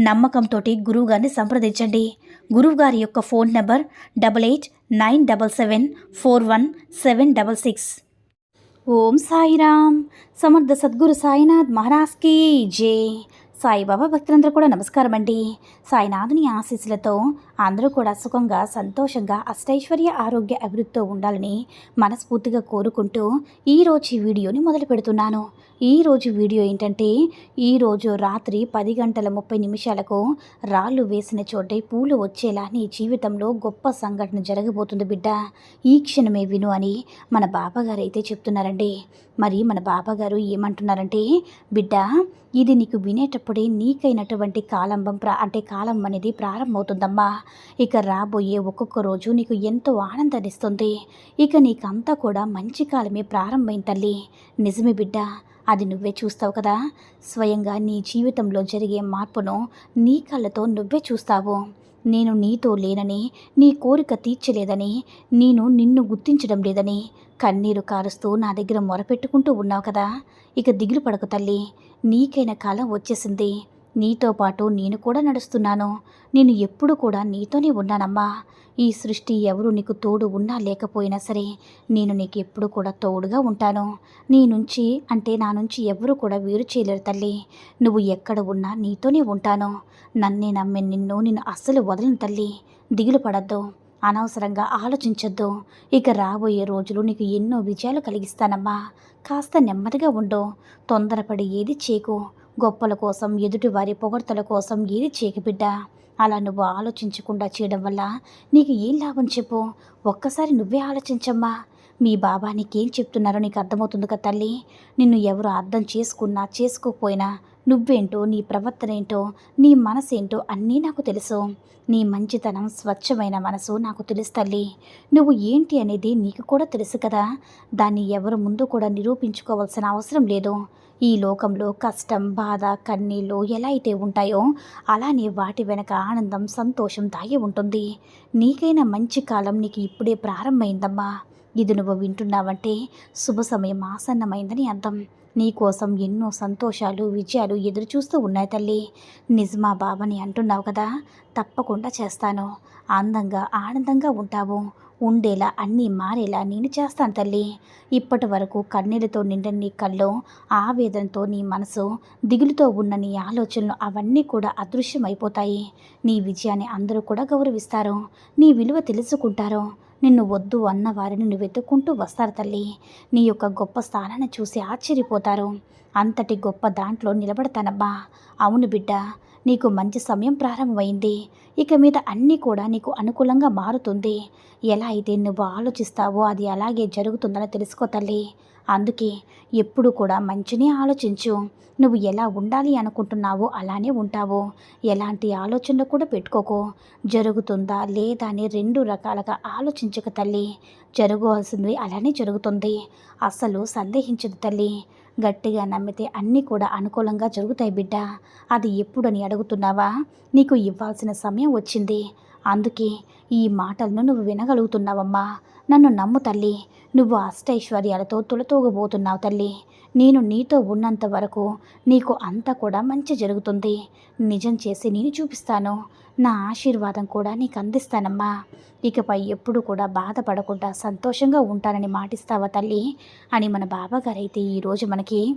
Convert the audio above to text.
నమ్మకంతో గురువుగారిని సంప్రదించండి. గురువుగారి యొక్క phone number double eight nine double seven four one seven double six. ఓం సాయిరామ్. సమర్థ సద్గురు సాయినాథ్ మహారాజ్కి జే. సాయిబాబా భక్తులందరూ కూడా నమస్కారం అండి సాయినాథుని ఆశీస్సులతో అందరూ కూడా సుఖంగా సంతోషంగా అష్టైశ్వర్య ఆరోగ్య అభివృద్ధితో ఉండాలని మనస్ఫూర్తిగా కోరుకుంటూ ఈరోజు ఈ వీడియోని మొదలు పెడుతున్నాను. ఈరోజు వీడియో ఏంటంటే ఈరోజు రాత్రి పది గంటల ముప్పై నిమిషాలకు రాళ్ళు వేసిన చోటే పూలు వచ్చేలా నీ జీవితంలో గొప్ప సంఘటన జరగబోతుంది బిడ్డ. ఈ క్షణమే విను అని మన బాబాగారు అయితే చెప్తున్నారండి. మరి మన బాబాగారు ఏమంటున్నారంటే బిడ్డ ఇది నీకు వినేటప్పుడే నీకైనటువంటి కాలంబం ప్రా అంటే కాలం అనేది ప్రారంభమవుతుందమ్మా. ఇక రాబోయే ఒక్కొక్క రోజు నీకు ఎంతో ఆనందాన్నిస్తుంది. ఇక నీకంతా కూడా మంచి కాలమే ప్రారంభమైన తల్లి. నిజమే బిడ్డ అది నువ్వే చూస్తావు కదా. స్వయంగా నీ జీవితంలో జరిగే మార్పును నీ కళ్ళతో నువ్వే చూస్తావు. నేను నీతో లేనని నీ కోరిక తీర్చలేదని నేను నిన్ను గుర్తించడం లేదని కన్నీరు కారుస్తూ నా దగ్గర మొరపెట్టుకుంటూ ఉన్నావు కదా. ఇక దిగులు పడకు తల్లి. నీకైన కాలం వచ్చేసింది. నీతో పాటు నేను కూడా నడుస్తున్నాను. నేను ఎప్పుడు కూడా నీతోనే ఉన్నానమ్మా. ఈ సృష్టి ఎవరు నీకు తోడు ఉన్నా లేకపోయినా సరే నేను నీకు ఎప్పుడు కూడా తోడుగా ఉంటాను. నీ నుంచి అంటే నా నుంచి ఎవరు కూడా వేరు చేయలేరు తల్లి. నువ్వు ఎక్కడ ఉన్నా నీతోనే ఉంటాను. నన్నే నమ్మే నిన్ను నిన్ను అస్సలు వదలను తల్లి. దిగులు పడద్దు. అనవసరంగా ఆలోచించొద్దు. ఇక రాబోయే రోజులు నీకు ఎన్నో విజయాలు కలిగిస్తానమ్మా. కాస్త నెమ్మదిగా ఉండు. తొందరపడి ఏది చేకు. గొప్పల కోసం ఎదుటి వారి పొగడ్తల కోసం ఏది చేయకబిడ్డ అలా నువ్వు ఆలోచించకుండా చేయడం వల్ల నీకు ఏం లాభం చెప్పు? ఒక్కసారి నువ్వే ఆలోచించమ్మా. మీ బాబా నీకేం చెప్తున్నారో నీకు అర్థమవుతుంది కదా తల్లి. నిన్ను ఎవరు అర్థం చేసుకున్నా చేసుకోకపోయినా నువ్వేంటో నీ ప్రవర్తన ఏంటో నీ మనసేంటో అన్నీ నాకు తెలుసు. నీ మంచితనం స్వచ్ఛమైన మనసు నాకు తెలుసు తల్లి. నువ్వు ఏంటి అనేది నీకు కూడా తెలుసు కదా. దాన్ని ఎవరు ముందు కూడా నిరూపించుకోవాల్సిన అవసరం లేదు. ఈ లోకంలో కష్టం బాధ కన్నీళ్ళు ఎలా అయితే ఉంటాయో అలానే వాటి వెనక ఆనందం సంతోషం దాగి ఉంటుంది. నీకైనా మంచి కాలం నీకు ఇప్పుడే ప్రారంభమైందమ్మా. ఇది నువ్వు వింటున్నావంటే శుభ సమయం ఆసన్నమైందని అర్థం. నీకోసం ఎన్నో సంతోషాలు విజయాలు ఎదురు చూస్తూ ఉన్నాయి తల్లి. నిజమా బాబని అంటున్నావు కదా? తప్పకుండా చేస్తాను. అందంగా ఆనందంగా ఉంటావు. ఉండేలా అన్నీ మారేలా నేను చేస్తాను తల్లి. ఇప్పటి వరకు కన్నీళ్ళతో నిండిన నీ కళ్ళు ఆవేదనతో నీ మనసు దిగులుతో ఉన్న నీ ఆలోచనలు అవన్నీ కూడా అదృశ్యమైపోతాయి. నీ విజయాన్ని అందరూ కూడా గౌరవిస్తారు. నీ విలువ తెలుసుకుంటారు. నిన్ను వద్దు అన్న వారిని నువ్వు వెతుక్కుంటూ వస్తారు తల్లి. నీ యొక్క గొప్ప స్థానాన్ని చూసి ఆశ్చర్యపోతారు. అంతటి గొప్ప దాంట్లో నిలబడతానబ్బా. అవును బిడ్డ నీకు మంచి సమయం ప్రారంభమైంది. ఇక మీద అన్నీ కూడా నీకు అనుకూలంగా మారుతుంది. ఎలా అయితే నువ్వు ఆలోచిస్తావో అది అలాగే జరుగుతుందని తెలుసుకో తల్లి. అందుకే ఎప్పుడు కూడా మంచినే ఆలోచించు. నువ్వు ఎలా ఉండాలి అనుకుంటున్నావో అలానే ఉంటావు. ఎలాంటి ఆలోచనలు కూడా పెట్టుకోకు. జరుగుతుందా లేదా అని రెండు రకాలుగా ఆలోచించక తల్లి. జరగవలసింది అలానే జరుగుతుంది. అసలు సందేహించదు తల్లి. గట్టిగా నమ్మితే అన్నీ కూడా అనుకూలంగా జరుగుతాయి బిడ్డ. అది ఎప్పుడని అడుగుతున్నావా? నీకు ఇవ్వాల్సిన సమయం వచ్చింది. అందుకే ఈ మాటలను నువ్వు వినగలుగుతున్నావమ్మా. నన్ను నమ్ము తల్లి. నువ్వు అష్టైశ్వర్యాలతో తులతూగబోతున్నావు తల్లి. నేను నీతో ఉన్నంత వరకు నీకు అంతా కూడా మంచి జరుగుతుంది. నిజం చేసి నేను చూపిస్తాను. నా ఆశీర్వాదం కూడా నీకు అందిస్తానమ్మా. ఇకపై ఎప్పుడు కూడా బాధపడకుండా సంతోషంగా ఉంటానని మాటిస్తావా తల్లి? అని మన బాబాగారైతే ఈరోజు మనకి